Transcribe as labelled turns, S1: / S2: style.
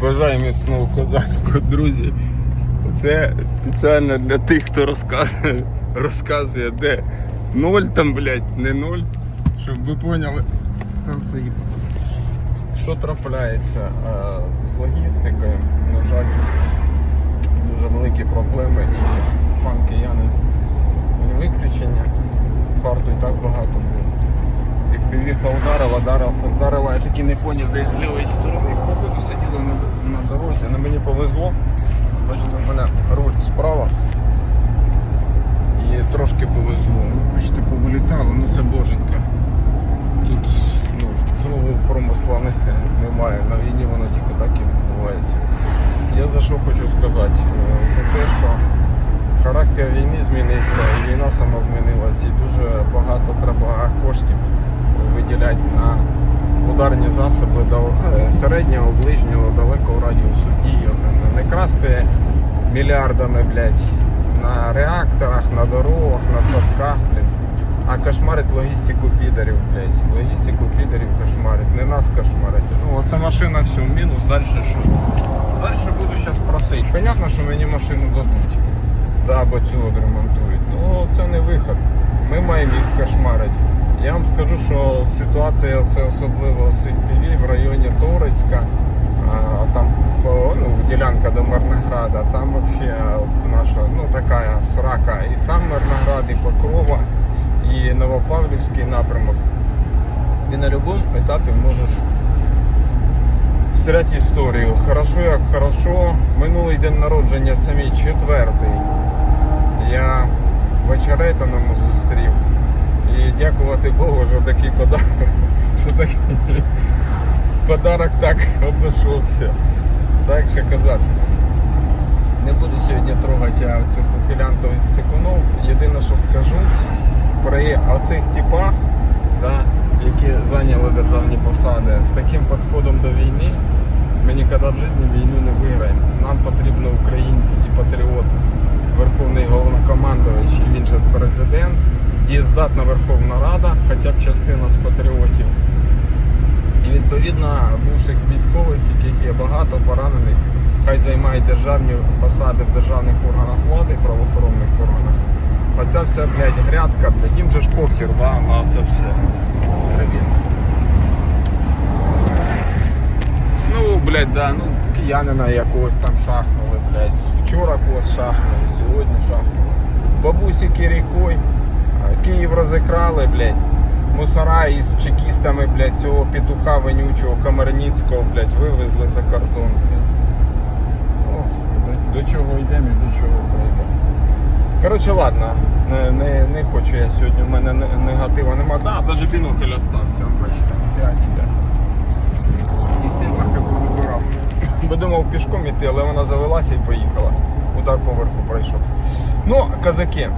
S1: Бажаю міцного козацького, друзі. Це спеціально для тих, хто розказує, розказує, де ноль там, блядь, не ноль. Щоб ви поняли, що трапляється е, з логістикою. На жаль, дуже великі проблеми і пан киянин не виключення. Фарту і так багато було. І в півіха ударила, вдарила, вдарила, я таки не поняв, десь з лівої сторони. Походу сиділи на, на дорозі, але мені повезло. Бачите, в мене руль справа. І трошки повезло. Бачите, повилітало, ну це боженька. Тут ну, другого промисла немає. На війні воно тільки так і відбувається. Я за що хочу сказати? Е, За те, що характер війни змінився, і війна сама змінилась, і дуже багато треба коштів виділяти на ударні засоби е, середнього, ближнього, далекого радіусу дії. Не- Не красти мільярдами, блядь, на реакторах, на дорогах, на садках, блядь. А кошмарить логістику підерів, блядь. Логістику підерів кошмарить, не нас кошмарить. Ну, оця машина все, мінус, далі що? Далі буду зараз просити. Понятно, що мені машину дадуть. Да, бо цю відремонтують. То це не виход. Ми маємо їх кошмарити. Я вам скажу, що ситуація це особливо в районі Торецька, там ну, ділянка до Мирнограда, там от наша ну, така срака. І сам Мирноград, і Покрова, і Новопавлівський напрямок. Ти на будь-якому етапі можеш встрять історію. Хорошо, як хорошо. Минулий день народження, це мій четвертий. Я в очеретаному зустрів. Дякувати Богу, що такий подарок, що такий подарок так обійшовся. Так що казацтво. Не буду сьогодні трогати цих ухилянтів із цикунов. Єдине, що скажу, при оцих типах, да, які зайняли державні посади, з таким підходом до війни, ми ніколи в житті війну не виграємо. Нам потрібен український патріот, Верховний головнокомандувач він же президент, дієздатна Верховна Рада, хоча б частина з патріотів. І відповідно бувших військових, яких є багато поранених, хай займають державні посади в державних органах влади, правоохоронних органах. Оця вся, блядь, грядка, блядь, їм же ж похер, да, на це все. Ну, блядь, да, ну, киянина якогось там шахнули, блядь. Вчора когось шахнули, сьогодні шахнули. Бабусики рікой, а, Київ розікрали, блядь. Мусора із чекістами, блядь, цього петуха вонючого Камерніцького, блядь, вивезли за кордон, блядь. О, до, до чого йдемо і до чого прийдемо. Коротше, ладно, не, не, не хочу я сьогодні, в мене негатива нема. Да, навіть бінокль остався, бачите, ніфіга себе. І всі нахуй позабирав. Бо думав пішком іти, але вона завелася і поїхала. Удар поверху пройшовся. Ну, казаки,